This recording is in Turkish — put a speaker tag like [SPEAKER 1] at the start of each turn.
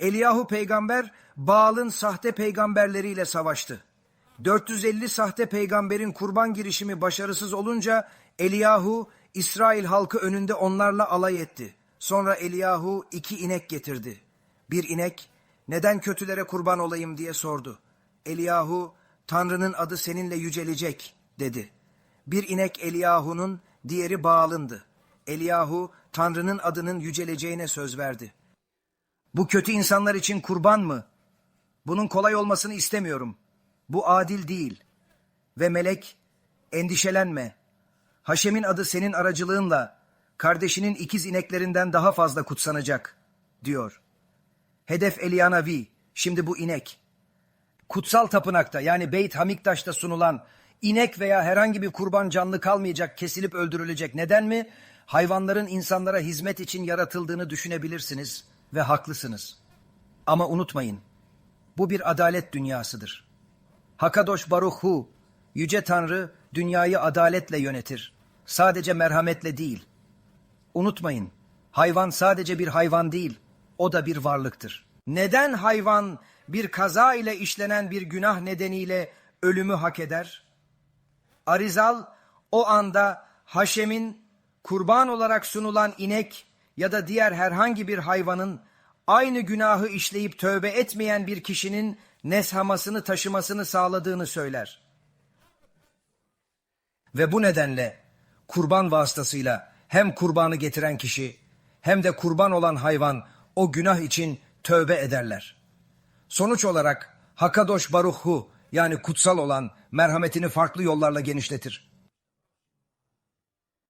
[SPEAKER 1] Eliyahu peygamber Baal'ın sahte peygamberleriyle savaştı. 450 sahte peygamberin kurban girişimi başarısız olunca Eliyahu İsrail halkı önünde onlarla alay etti. Sonra Eliyahu iki inek getirdi. Bir inek neden kötülere kurban olayım diye sordu. Eliyahu Tanrı'nın adı seninle yücelecek dedi. Bir inek Eliyahu'nun diğeri Baal'ındı. Eliyahu Tanrı'nın adının yüceleceğine söz verdi. Bu kötü insanlar için kurban mı? Bunun kolay olmasını istemiyorum. Bu adil değil. Ve melek, endişelenme. Haşem'in adı senin aracılığınla kardeşinin ikiz ineklerinden daha fazla kutsanacak, diyor. Hedef Elianavi, şimdi bu inek. Kutsal tapınakta yani Beyt Hamiktaş'ta sunulan inek veya herhangi bir kurban canlı kalmayacak, kesilip öldürülecek. Neden mi? Hayvanların insanlara hizmet için yaratıldığını düşünebilirsiniz ve haklısınız. Ama unutmayın, bu bir adalet dünyasıdır. Hakadosh Baruch Hu, Yüce Tanrı dünyayı adaletle yönetir. Sadece merhametle değil. Unutmayın, hayvan sadece bir hayvan değil, o da bir varlıktır. Neden hayvan bir kaza ile işlenen bir günah nedeniyle ölümü hak eder? Arizal o anda Haşem'in kurban olarak sunulan inek ya da diğer herhangi bir hayvanın aynı günahı işleyip tövbe etmeyen bir kişinin neshamasını taşımasını sağladığını söyler. Ve bu nedenle kurban vasıtasıyla hem kurbanı getiren kişi hem de kurban olan hayvan o günah için tövbe ederler. Sonuç olarak Hakadosh Baruch Hu yani kutsal olan merhametini farklı yollarla genişletir.